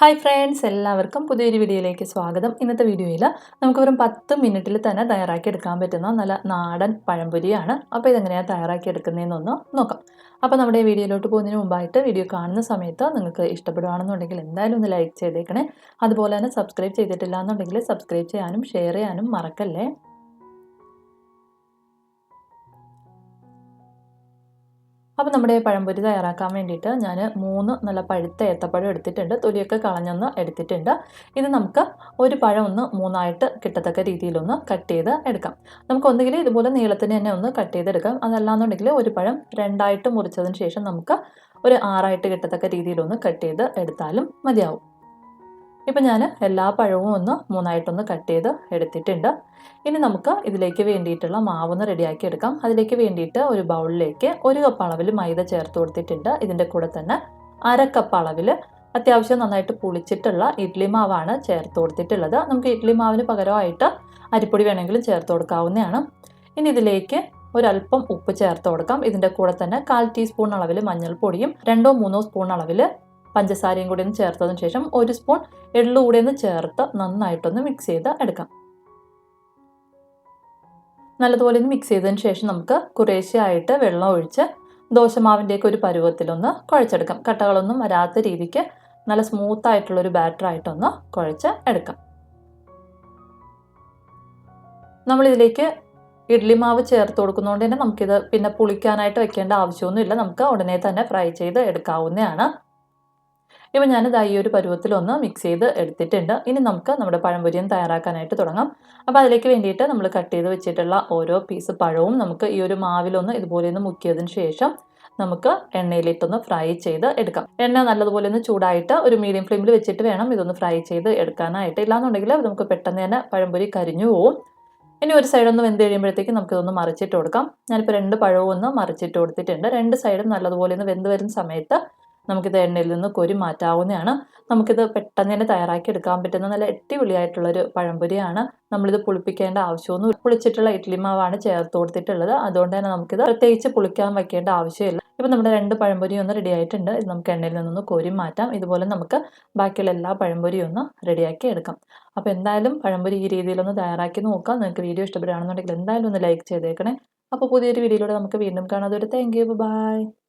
Hi friends എല്ലാവർക്കും പുതിയൊരു വീഡിയോയിലേക്ക് സ്വാഗതം. ഇന്നത്തെ വീഡിയോയിൽ നമുക്ക് വെറും പത്ത് മിനിറ്റിൽ തന്നെ തയ്യാറാക്കി എടുക്കാൻ പറ്റുന്ന നല്ല നാടൻ പഴംപൊരിയാണ്. അപ്പോൾ ഇതെങ്ങനെയാണ് തയ്യാറാക്കി എടുക്കുന്നതെന്നൊന്ന് നോക്കാം. അപ്പോൾ നമ്മുടെ വീഡിയോയിലോട്ട് പോകുന്നതിന് മുമ്പായിട്ട് വീഡിയോ കാണുന്ന സമയത്ത് നിങ്ങൾക്ക് ഇഷ്ടപ്പെടുകയാണെന്നുണ്ടെങ്കിൽ എന്തായാലും ഒന്ന് ലൈക്ക് ചെയ്തേക്കണേ. അതുപോലെ തന്നെ സബ്സ്ക്രൈബ് ചെയ്തിട്ടില്ല എന്നുണ്ടെങ്കിൽ സബ്സ്ക്രൈബ് ചെയ്യാനും ഷെയർ ചെയ്യാനും മറക്കല്ലേ. അപ്പോൾ നമ്മുടെ പഴംപൊരി തയ്യാറാക്കാൻ വേണ്ടിയിട്ട് ഞാൻ മൂന്ന് നല്ല പഴുത്ത ഏത്തപ്പഴം എടുത്തിട്ടുണ്ട്. തൊലിയൊക്കെ കളഞ്ഞൊന്ന് എടുത്തിട്ടുണ്ട്. ഇത് നമുക്ക് ഒരു പഴം ഒന്ന് മൂന്നായിട്ട് കിട്ടത്തക്ക രീതിയിലൊന്ന് കട്ട് ചെയ്ത് എടുക്കാം. നമുക്ക് ഒന്നുകിൽ ഇതുപോലെ നീളത്തിന് തന്നെ ഒന്ന് കട്ട് ചെയ്തെടുക്കാം. അതല്ലാന്നുണ്ടെങ്കിൽ ഒരു പഴം രണ്ടായിട്ട് മുറിച്ചതിന് ശേഷം നമുക്ക് ഒരു ആറായിട്ട് കിട്ടത്തക്ക രീതിയിലൊന്ന് കട്ട് ചെയ്ത് എടുത്താലും മതിയാവും. ഇപ്പം ഞാൻ എല്ലാ പഴവും ഒന്ന് മൂന്നായിട്ടൊന്ന് കട്ട് ചെയ്ത് എടുത്തിട്ടുണ്ട്. ഇനി നമുക്ക് ഇതിലേക്ക് വേണ്ടിയിട്ടുള്ള മാവൊന്ന് റെഡിയാക്കി എടുക്കാം. അതിലേക്ക് വേണ്ടിയിട്ട് ഒരു ബൗളിലേക്ക് ഒരു കപ്പ് അളവിൽ മൈദ ചേർത്ത് കൊടുത്തിട്ടുണ്ട്. ഇതിന്റെ കൂടെ തന്നെ അര കപ്പ് അളവിൽ അത്യാവശ്യം നന്നായിട്ട് പുളിച്ചിട്ടുള്ള ഇഡ്ലി മാവാണ് ചേർത്ത് കൊടുത്തിട്ടുള്ളത്. നമുക്ക് ഇഡ്ലി മാവിന് പകരമായിട്ട് അരിപ്പൊടി വേണമെങ്കിലും ചേർത്ത് കൊടുക്കാവുന്നതാണ്. ഇനി ഇതിലേക്ക് ഒരല്പം ഉപ്പ് ചേർത്ത് കൊടുക്കാം. ഇതിന്റെ കൂടെ തന്നെ കാൽ ടീസ്പൂൺ അളവിൽ മഞ്ഞൾപ്പൊടിയും രണ്ടോ മൂന്നോ സ്പൂൺ അളവിൽ പഞ്ചസാരയും കൂടി ഒന്ന് ചേർത്തതിന് ശേഷം ഒരു സ്പൂൺ എള്ളു കൂടി ഒന്ന് ചേർത്ത് നന്നായിട്ടൊന്ന് മിക്സ് ചെയ്ത് എടുക്കാം. നല്ലതുപോലെ ഒന്ന് മിക്സ് ചെയ്തതിന് ശേഷം നമുക്ക് കുറേശ്ശെയായിട്ട് വെള്ളം ഒഴിച്ച് ദോശമാവിന്റെയൊക്കെ ഒരു പരുവത്തിലൊന്ന് കുഴച്ചെടുക്കാം. കട്ടകളൊന്നും വരാത്ത രീതിക്ക് നല്ല സ്മൂത്ത് ആയിട്ടുള്ള ഒരു ബാറ്റർ ആയിട്ടൊന്ന് കുഴച്ച് എടുക്കാം. നമ്മളിതിലേക്ക് ഇഡ്ലി മാവ് ചേർത്ത് കൊടുക്കുന്നതുകൊണ്ട് തന്നെ നമുക്കിത് പിന്നെ പുളിക്കാനായിട്ട് വെക്കേണ്ട ആവശ്യമൊന്നുമില്ല. നമുക്ക് ഉടനെ തന്നെ ഫ്രൈ ചെയ്ത് എടുക്കാവുന്നതാണ്. ഇപ്പം ഞാനിത് ഈ ഒരു പരുവത്തിലൊന്ന് മിക്സ് ചെയ്ത് എടുത്തിട്ടുണ്ട്. ഇനി നമുക്ക് നമ്മുടെ പഴംപൊരിയും തയ്യാറാക്കാനായിട്ട് തുടങ്ങാം. അപ്പോൾ അതിലേക്ക് വേണ്ടിയിട്ട് നമ്മൾ കട്ട് ചെയ്ത് വെച്ചിട്ടുള്ള ഓരോ പീസ് പഴവും നമുക്ക് ഈ ഒരു മാവിലൊന്ന് ഇതുപോലെ ഒന്ന് മുക്കിയതിന് ശേഷം നമുക്ക് എണ്ണയിലിട്ടൊന്ന് ഫ്രൈ ചെയ്ത് എടുക്കാം. എണ്ണ നല്ലതുപോലെ ഒന്ന് ചൂടായിട്ട് ഒരു മീഡിയം ഫ്ലെയിമിൽ വെച്ചിട്ട് വേണം ഇതൊന്ന് ഫ്രൈ ചെയ്ത് എടുക്കാനായിട്ട്. ഇല്ലാന്നുണ്ടെങ്കിൽ നമുക്ക് പെട്ടെന്ന് തന്നെ പഴംപൊരി കരിഞ്ഞു പോവും. ഇനി ഒരു സൈഡ് ഒന്ന് വെന്ത് കഴിയുമ്പോഴത്തേക്ക് നമുക്കിതൊന്ന് മറിച്ചിട്ട് കൊടുക്കാം. ഞാനിപ്പോൾ രണ്ട് പഴവും ഒന്ന് മറിച്ചിട്ട് കൊടുത്തിട്ടുണ്ട്. രണ്ട് സൈഡും നല്ലതുപോലെ ഒന്ന് വെന്ത് വരുന്ന സമയത്ത് നമുക്കിത് എണ്ണയിൽ നിന്ന് കൊരി മാറ്റാവുന്നതാണ്. നമുക്കിത് പെട്ടെന്ന് തന്നെ തയ്യാറാക്കി എടുക്കാൻ പറ്റുന്ന നല്ല അടിപൊളിയായിട്ടുള്ളൊരു പഴംപൊരിയാണ്. നമ്മളിത് പുളിപ്പിക്കേണ്ട ആവശ്യമൊന്നും പുളിച്ചിട്ടുള്ള ഇഡ്ലി മാവാണ് ചേർത്ത് കൊടുത്തിട്ടുള്ളത്. അതുകൊണ്ട് തന്നെ നമുക്കിത് പ്രത്യേകിച്ച് പുളിക്കാൻ വയ്ക്കേണ്ട ആവശ്യമില്ല. ഇപ്പം നമ്മുടെ രണ്ട് പഴംപൊരിയും ഒന്ന് റെഡി ആയിട്ടുണ്ട്. ഇത് നമുക്ക് എണ്ണയിൽ നിന്നൊന്ന് കോരി മാറ്റാം. ഇതുപോലെ നമുക്ക് ബാക്കിയുള്ള എല്ലാ പഴംപൊരിയും ഒന്ന് റെഡിയാക്കി എടുക്കാം. അപ്പോൾ എന്തായാലും പഴംപൊരി ഈ രീതിയിലൊന്ന് തയ്യാറാക്കി നോക്കാം. നിങ്ങൾക്ക് വീഡിയോ ഇഷ്ടപ്പെടുകയാണെന്നുണ്ടെങ്കിൽ എന്തായാലും ഒന്ന് ലൈക്ക് ചെയ്തേക്കണേ. അപ്പോൾ പുതിയൊരു വീഡിയോയിലൂടെ നമുക്ക് വീണ്ടും കാണാം. അതൊരു താങ്ക് യു ബൈ